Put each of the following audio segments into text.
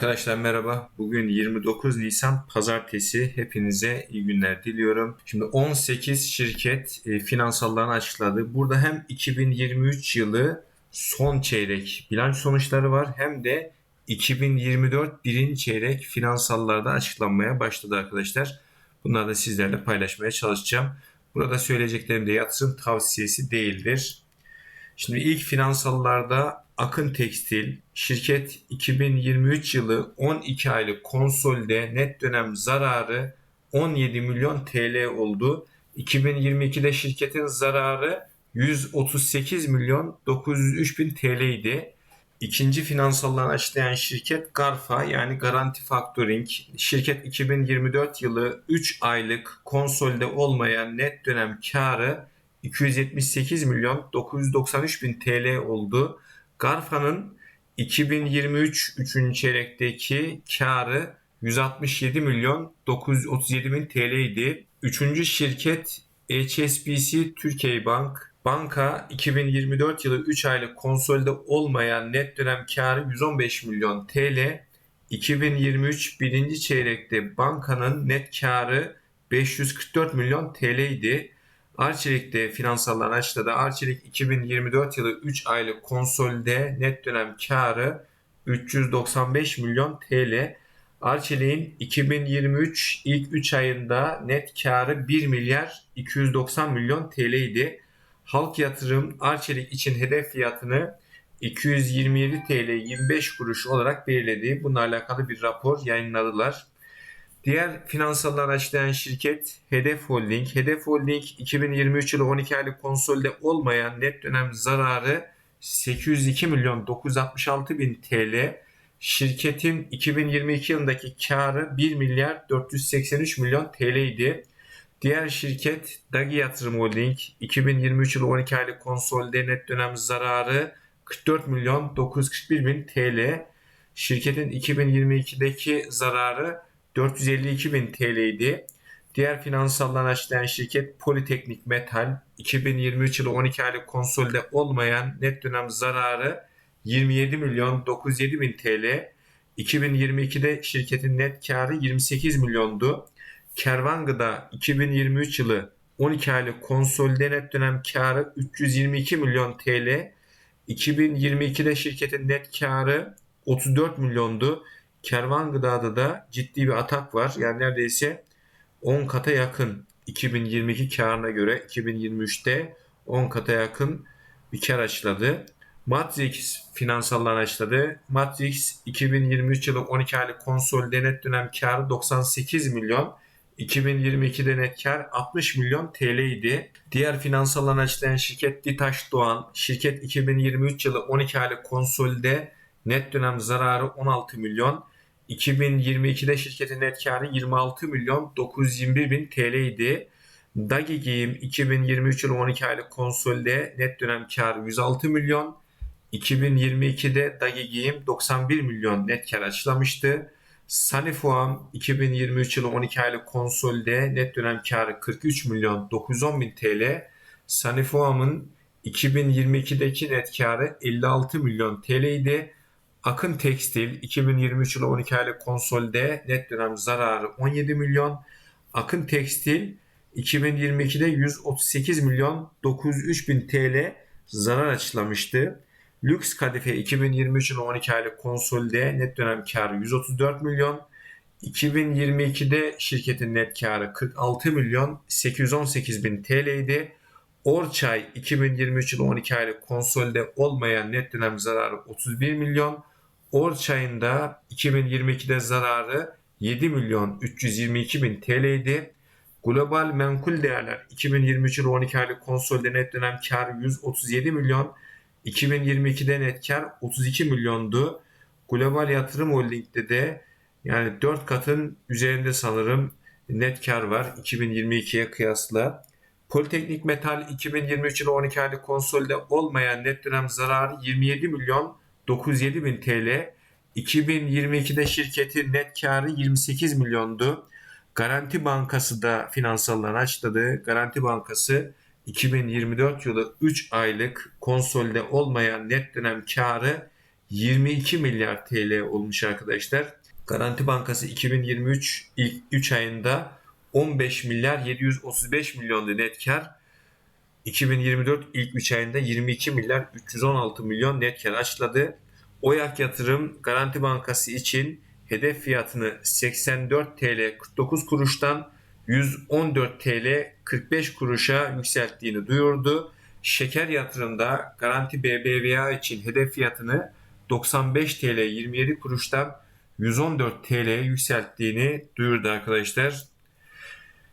Arkadaşlar merhaba. Bugün 29 Nisan Pazartesi. Hepinize iyi günler diliyorum. Şimdi 18 şirket e, finansallarını açıkladı. Burada hem 2023 yılı son çeyrek bilanç sonuçları var hem de 2024 birinci çeyrek finansallarda açıklanmaya başladı arkadaşlar. Bunları da sizlerle paylaşmaya çalışacağım. Burada söyleyeceklerim de yatırım tavsiyesi değildir. Şimdi ilk finansallarda Akın Tekstil şirket 2023 yılı 12 aylık konsolde net dönem zararı 17 milyon TL oldu. 2022'de şirketin zararı 138 milyon 903 bin TL idi. İkinci finansallarını açıklayan şirket Garfa yani Garanti Factoring. Şirket 2024 yılı 3 aylık konsolde olmayan net dönem karı 278 milyon 993 bin TL oldu. Garfa'nın 2023 3. çeyrekteki karı 167 milyon 937 bin TL idi. Üçüncü şirket HSBC Türkiye Bank. Banka 2024 yılı 3 aylık konsolde olmayan net dönem karı 115 milyon TL. 2023 birinci çeyrekte bankanın net karı 544 milyon TL idi. Arçelik'te finansallar açıkladı. Arçelik 2024 yılı 3 aylık konsolde net dönem karı 395 milyon TL. Arçelik'in 2023 ilk 3 ayında net karı 1 milyar 290 milyon TL idi. Halk yatırım Arçelik için hedef fiyatını 227 TL 25 kuruş olarak belirledi. Bununla alakalı bir rapor yayınladılar. Diğer finansallar açıklayan şirket Hedef Holding. Hedef Holding 2023 yılı 12 aylık konsolde olmayan net dönem zararı 802 milyon 966 bin TL. Şirketin 2022 yılındaki karı 1 milyar 483 milyon TL idi. Diğer şirket Dagi Yatırım Holding 2023 yılı 12 aylık konsolde net dönem zararı 44 milyon 941 bin TL. Şirketin 2022'deki zararı 452 bin TL idi. Diğer finansaldan açıklayan şirket Politeknik Metal 2023 yılı 12 aylık konsolde olmayan net dönem zararı 27 milyon 907 bin TL. 2022'de şirketin net karı 28 milyondu. Kervan Gıda 2023 yılı 12 aylık konsolde net dönem karı 322 milyon TL. 2022'de şirketin net karı 34 milyondu. Kervan Gıda'da da ciddi bir atak var. Yani neredeyse 10 kata yakın 2022 karına göre 2023'te 10 kata yakın bir kar açıkladı. Matrix finansallar açıkladı. Matrix 2023 yılı 12 aylık konsolide net dönem karı 98 milyon. 2022'de net kar 60 milyon TL idi. Diğer finansallar açıklayan şirket Ditaş Doğan, şirket 2023 yılı 12 aylık konsolide net dönem zararı 16 milyon. 2022'de şirketin net karı 26 milyon 921 bin TL idi. Dagi Giyim 2023 yılı 12 aylık konsolde net dönem karı 106 milyon. 2022'de Dagi Giyim 91 milyon net kar açıklamıştı. Sanifuam 2023 yılı 12 aylık konsolde net dönem karı 43 milyon 910 bin TL. Sanifuam'ın 2022'deki net karı 56 milyon TL idi. Akın Tekstil 2023 yılı 12 aylık konsolde net dönem zararı 17 milyon. Akın Tekstil 2022'de 138 milyon 903 bin TL zarar açıklamıştı. Lüks Kadife 2023 yılı 12 aylık konsolde net dönem karı 134 milyon. 2022'de şirketin net karı 46 milyon 818 bin TL idi. Orçay 2023 yılı 12 aylık konsolde olmayan net dönem zararı 31 milyon. Orçay'ın da 2022'de zararı 7 milyon 322 bin TL idi. Global menkul değerler 2023 yılı 12 aylık konsolide net dönem kar 137 milyon. 2022'de net kar 32 milyondu. Global yatırım holdingde de yani 4 katın üzerinde sanırım net kar var 2022'ye kıyasla. Politeknik Metal 2023 yılı 12 aylık konsolide olmayan net dönem zararı 27 milyon 907 bin TL. 2022'de şirketin net karı 28 milyondu. Garanti Bankası da finansallarını açıkladı. Garanti Bankası 2024 yılı 3 aylık konsolde olmayan net dönem karı 22 milyar TL olmuş arkadaşlar. Garanti Bankası 2023 ilk 3 ayında 15 milyar 735 milyon net kar. 2024 ilk 3 ayında 22 milyar 316 milyon net kar açıkladı. Oyak Yatırım Garanti Bankası için hedef fiyatını 84 TL 49 kuruştan 114 TL 45 kuruşa yükselttiğini duyurdu. Şeker yatırımda Garanti BBVA için hedef fiyatını 95 TL 27 kuruştan 114 TL'ye yükselttiğini duyurdu arkadaşlar.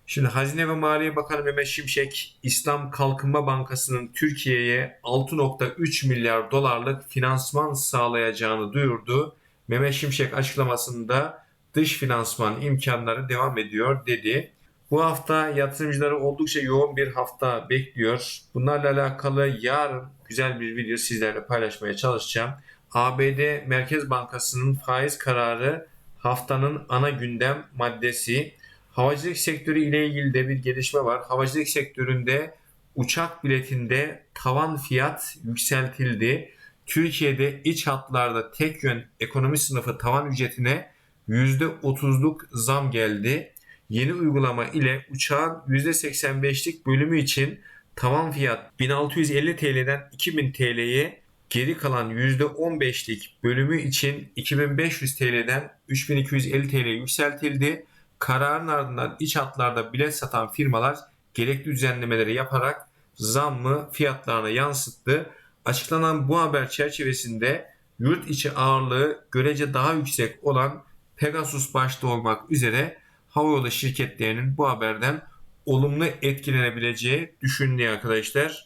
Şimdi Hazine ve Maliye Bakanı Mehmet Şimşek, İslam Kalkınma Bankası'nın Türkiye'ye 6.3 milyar dolarlık finansman sağlayacağını duyurdu. Mehmet Şimşek açıklamasında dış finansman imkanları devam ediyor dedi. Bu hafta yatırımcıları oldukça yoğun bir hafta bekliyor. Bunlarla alakalı yarın güzel bir video sizlerle paylaşmaya çalışacağım. ABD Merkez Bankası'nın faiz kararı haftanın ana gündem maddesi. Havacılık sektörü ile ilgili de bir gelişme var. Havacılık sektöründe uçak biletinde tavan fiyat yükseltildi. Türkiye'de iç hatlarda tek yön ekonomi sınıfı tavan ücretine %30'luk zam geldi. Yeni uygulama ile uçağın %85'lik bölümü için tavan fiyat 1650 TL'den 2000 TL'ye geri kalan %15'lik bölümü için 2500 TL'den 3250 TL yükseltildi. Kararın ardından iç hatlarda bilet satan firmalar gerekli düzenlemeleri yaparak zammı fiyatlarına yansıttı. Açıklanan bu haber çerçevesinde yurt içi ağırlığı görece daha yüksek olan Pegasus başta olmak üzere havayolu şirketlerinin bu haberden olumlu etkilenebileceği düşünülüyor arkadaşlar.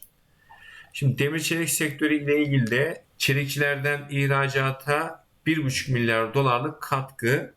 Şimdi demir çelik sektörü ile ilgili de çelikçilerden ihracata 1,5 milyar dolarlık katkı.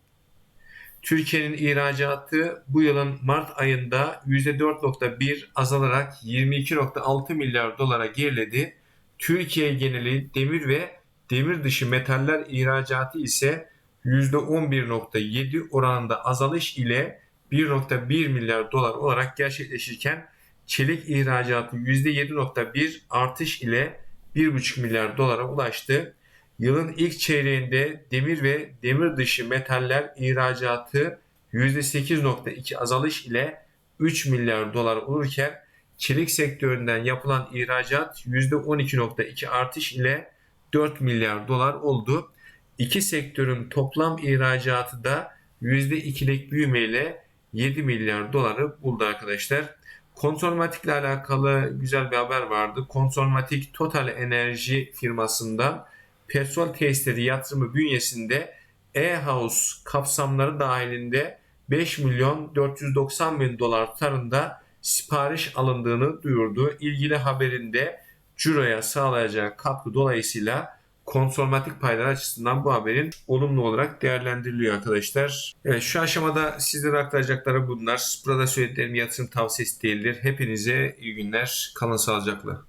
Türkiye'nin ihracatı bu yılın Mart ayında %4.1 azalarak 22.6 milyar dolara geriledi. Türkiye geneli demir ve demir dışı metaller ihracatı ise %11.7 oranında azalış ile 1.1 milyar dolar olarak gerçekleşirken çelik ihracatı %7.1 artış ile 1.5 milyar dolara ulaştı. Yılın ilk çeyreğinde demir ve demir dışı metaller ihracatı %8.2 azalış ile 3 milyar dolar olurken çelik sektöründen yapılan ihracat %12.2 artış ile 4 milyar dolar oldu. İki sektörün toplam ihracatı da %2'lik büyümeyle 7 milyar doları buldu arkadaşlar. Konsormatik ile alakalı güzel bir haber vardı. Konsormatik Total Enerji firmasından petrol tesisleri yatırımı bünyesinde E-House kapsamları dahilinde 5 milyon 490 bin dolar tutarında sipariş alındığını duyurdu. İlgili haberinde Ciro'ya sağlayacağı katkı dolayısıyla konsormatik paylar açısından bu haberin olumlu olarak değerlendiriliyor arkadaşlar. Evet şu aşamada sizlere aktaracakları bunlar. Burada söylediklerim yatırım tavsiyesi değildir. Hepinize iyi günler. Kalın sağlıcakla.